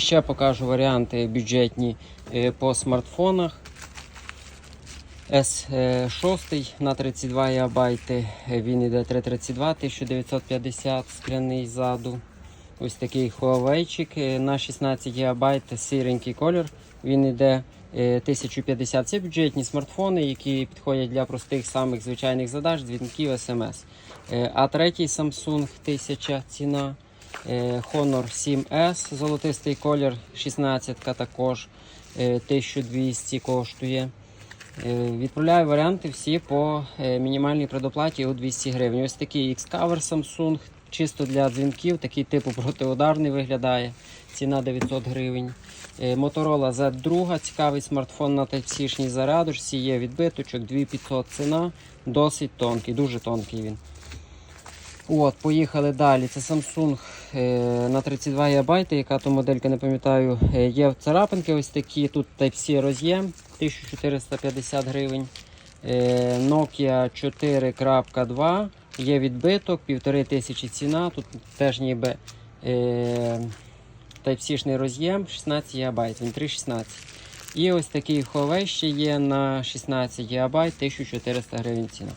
Ще покажу варіанти бюджетні е, по смартфонах. S6 на 32 ГБ. Він іде 332 1950 скляний ззаду. Ось такий Huawei е, на 16 ГБ, сіренький колір. Він іде е, 1050. Це бюджетні смартфони, які підходять для простих самих звичайних задач, дзвінків, смс. Е, А третій Samsung 1000 ціна. Е, Honor 7S, золотистий колір, 16 також е, 1200 коштує. Е, Відправляю варіанти всі по е, мінімальній предоплаті у 200 гривень. Ось такий X-Cover Samsung, чисто для дзвінків, такий типу протиударний виглядає. Ціна 900 гривень. Е, Motorola Z2, цікавий смартфон на Type-C зарядочці, є відбиточок, 2500 ціна, досить тонкий, дуже тонкий він. От, поїхали далі. Це Samsung е, на 32 ГБ, яка то моделька, не пам'ятаю. Е, є царапинки ось такі. Тут Type-C роз'єм 1450 гривень. Е, Nokia 4.2. Є відбиток, 1500 ціна. Тут теж ніби Type-C роз'єм 16 ГБ, він 3,16. І ось такий Huawei ще є на 16 ГБ, 1400 гривень ціна.